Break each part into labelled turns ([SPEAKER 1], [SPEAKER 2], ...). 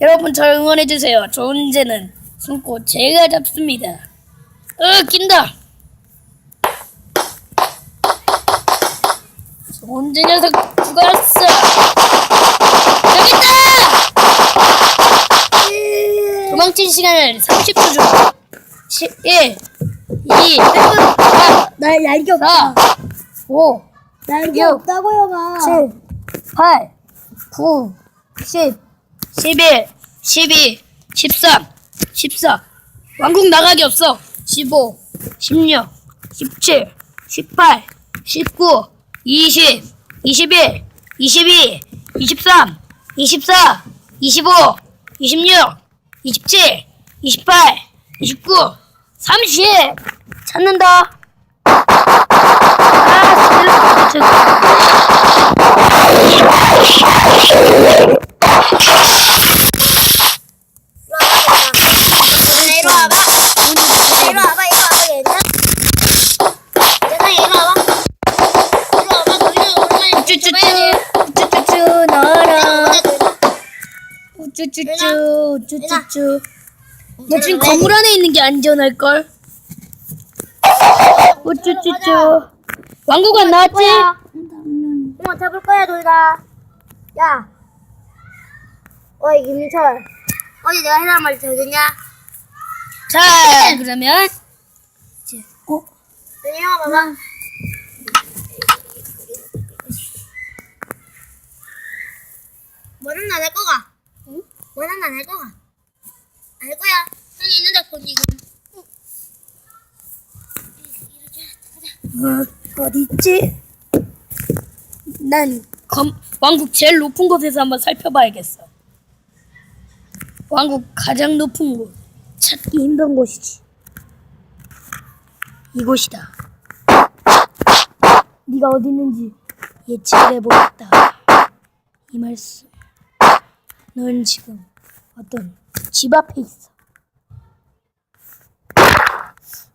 [SPEAKER 1] 여러분 저 응원해주세요. 존재는 숨고 제가 잡습니다. 어, 낀다. 존재 녀석 죽었어. 여기 있다! 도망친 시간을 30초 줘. 11, 2, 3,
[SPEAKER 2] 날 날개 없다.
[SPEAKER 1] 4, 5,
[SPEAKER 2] 날개
[SPEAKER 1] 육,
[SPEAKER 2] 없다고 형아.
[SPEAKER 1] 7, 8, 9, 10, 11, 12, 13, 14. 왕국 나가기 없어. 15, 16, 17, 18, 19, 20, 21, 22, 23, 24, 25, 26, 27, 28, 29, 30. 찾는다. 아, 스트레 쭈쭈쭈 쭈쭈쭈 너 지금 건물 안에 있는 게 안전할걸? 쭈쭈쭈 왕국 안 나왔지?
[SPEAKER 2] 엄마 잡을 거야 너희가. 야. 어이 김철. 어제 내가 해달란 말 들었냐?
[SPEAKER 1] 자 그러면 이제 어?
[SPEAKER 2] 형아 봐봐. 뭐는 안할 거가? 응? 뭐는 안할 거가? 알 거야. 형이 있는데 본 지금.
[SPEAKER 1] 어, 어디 있지? 난 검, 왕국 제일 높은 곳에서 한번 살펴봐야겠어 왕국 가장 높은 곳 찾기 힘든 곳이지 이곳이다 네가 어디 있는지 예측을 해보겠다 이 말씀 넌 지금 어떤 집 앞에 있어.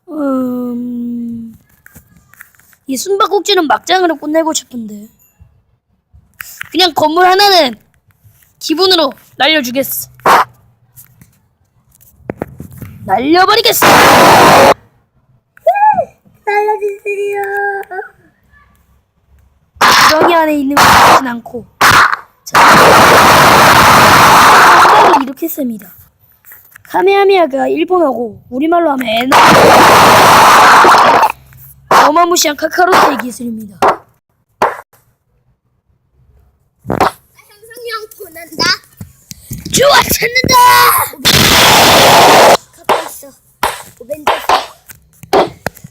[SPEAKER 1] 음... 이 숨바꼭질은 막장으로 끝내고 싶은데 그냥 건물 하나는 기분으로 날려주겠어. 날려버리겠어.
[SPEAKER 2] 살려주세요.
[SPEAKER 1] 구덩이 안에 있는 것 같진 않고 이 이렇게 셉니다 카메하메아가 일본어고 우리말로 하면 에너 어마무시한 카카로트의 기술입니다
[SPEAKER 2] 형성형 보낸다.
[SPEAKER 1] 좋아 찾는다
[SPEAKER 2] 갖고 있어. 오벤져.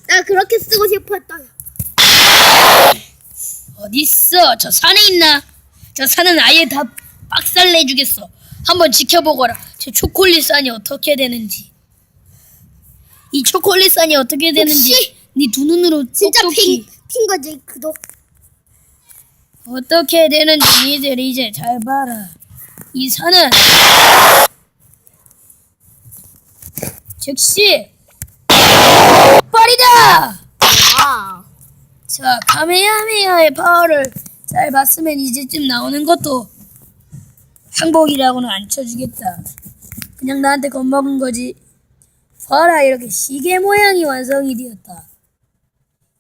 [SPEAKER 2] 나 그렇게 쓰고 싶었던.
[SPEAKER 1] 어딨어? 저 산에 있나? 저 산은 아예 다 박살 내주겠어. 한번 지켜보거라. 저 초콜릿 산이 어떻게 되는지. 이 초콜릿 산이 어떻게 되는지 네 두 눈으로
[SPEAKER 2] 진짜
[SPEAKER 1] 똑똑히
[SPEAKER 2] 핀, 핀 거지 그도.
[SPEAKER 1] 어떻게 되는지 니들 이제 잘 봐라. 이 산은 즉시 빠리다.
[SPEAKER 2] 아.
[SPEAKER 1] 자, 카메하메하의 파워를 잘 봤으면 이제쯤 나오는 것도 항복이라고는 안 쳐주겠다. 그냥 나한테 겁먹은 거지. 봐라, 이렇게 시계 모양이 완성이 되었다.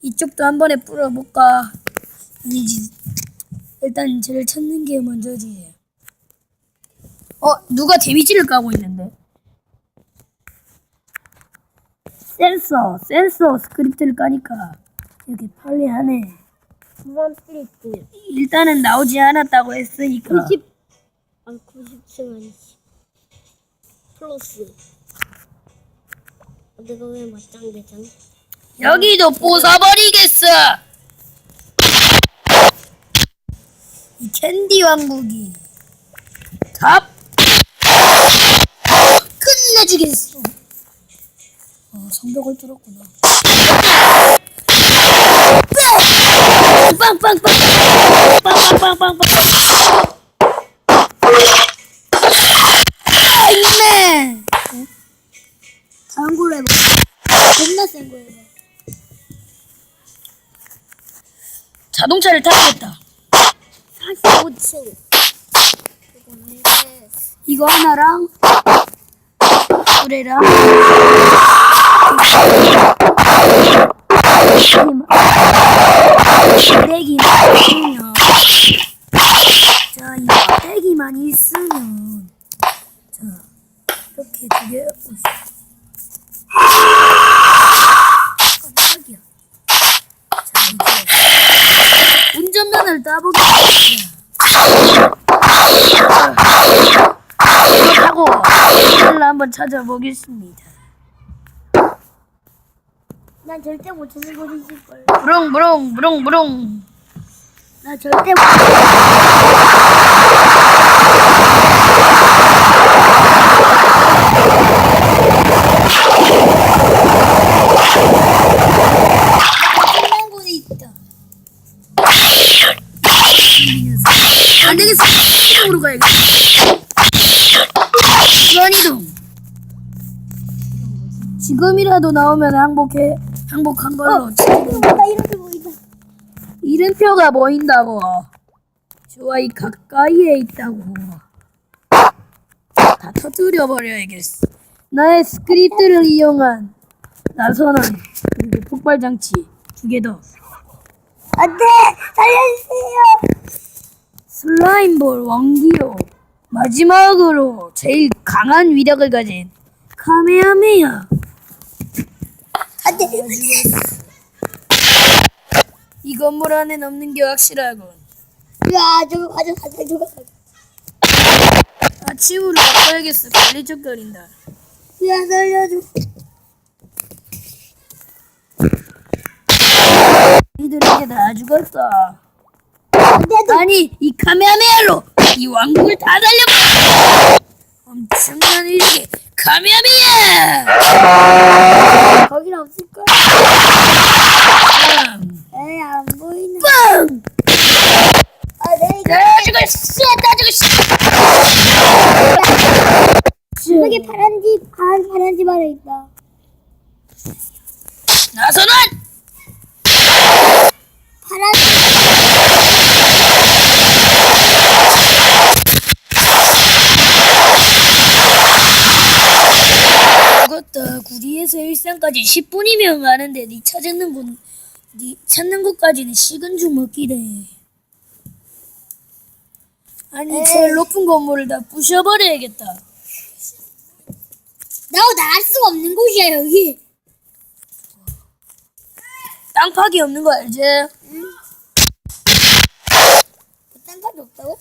[SPEAKER 1] 이쪽도 한 번에 뿌려볼까? 아니지. 일단 쟤를 찾는 게 먼저지. 어, 누가 데미지를 까고 있는데? 센서, 센서 스크립트를 까니까 이렇게 편리하네.
[SPEAKER 2] 두번 스트리트.
[SPEAKER 1] 일단은 나오지 않았다고 했으니까
[SPEAKER 2] 90. 아 90층 아니지. 플러스. 어, 내가 왜 맞짱 되잖아?
[SPEAKER 1] 여기도 부숴버리겠어. 이 캔디 왕국이 답 끝내주겠어. 어, 성벽을 뚫었구나. 빵빵빵빵 빵빵빵빵빵
[SPEAKER 2] 겁나 센거 해봐.
[SPEAKER 1] 자동차를 타야겠다
[SPEAKER 2] 45층. 뭔데?
[SPEAKER 1] 이거 하나랑 떼기만 있으면 자 이거 떼기만 있으면 자 이렇게 두개 깜짝이야 자 이제 운전면을 따보겠습니다 하고 길을 한번 찾아보겠습니다.
[SPEAKER 2] 난 절대 못 찾는 곳이 있을 걸.
[SPEAKER 1] 부릉부릉 부릉부릉
[SPEAKER 2] 나 절대 못.
[SPEAKER 1] 안 되겠어. 이동으로 가야겠다. 지금이라도 나오면 항복해 항복한 걸로 치고
[SPEAKER 2] 나 이렇게 보인다.
[SPEAKER 1] 이름표가 보인다고. 좋아 이 가까이에 있다고. 다 터뜨려 버려야겠어. 나의 스크립트를 이용한 나선언 그리고 폭발 장치 두 개 더.
[SPEAKER 2] 안돼 살려주세요.
[SPEAKER 1] 슬라임볼 왕기요 마지막으로 제일 강한 위력을 가진 카메하메야
[SPEAKER 2] 안돼.
[SPEAKER 1] 이 건물 안엔 없는 게 확실하군
[SPEAKER 2] 야 저거 가져 가져 저거 가져.
[SPEAKER 1] 아침으로 바꿔야겠어 걸리적거린다
[SPEAKER 2] 야 살려줘.
[SPEAKER 1] 이들에게 다 죽었어
[SPEAKER 2] 안돼
[SPEAKER 1] 아니 이 카메하메야로 이 왕국을 다 달려버려 엄청난 위력의 카메하메야
[SPEAKER 2] 거긴 없을 걸. 에이 안 보이네.
[SPEAKER 1] 빵!
[SPEAKER 2] 아 내가
[SPEAKER 1] 다 죽었어 다 죽었어
[SPEAKER 2] 여기 파란 집 파란 파란 집 안에 있다.
[SPEAKER 1] 나선언
[SPEAKER 2] 파란
[SPEAKER 1] 죽었다. 구리에서 일산까지 10분이면 가는데 네 찾는 곳, 네 찾는 곳까지는 식은 죽 먹기래. 아니
[SPEAKER 2] 에이.
[SPEAKER 1] 제일 높은 건물을 다 부셔버려야겠다.
[SPEAKER 2] 나도 나갈 수가 없는 곳이야 여기.
[SPEAKER 1] 땅 파기 없는 거 알지?
[SPEAKER 2] 딴 가게 없다고?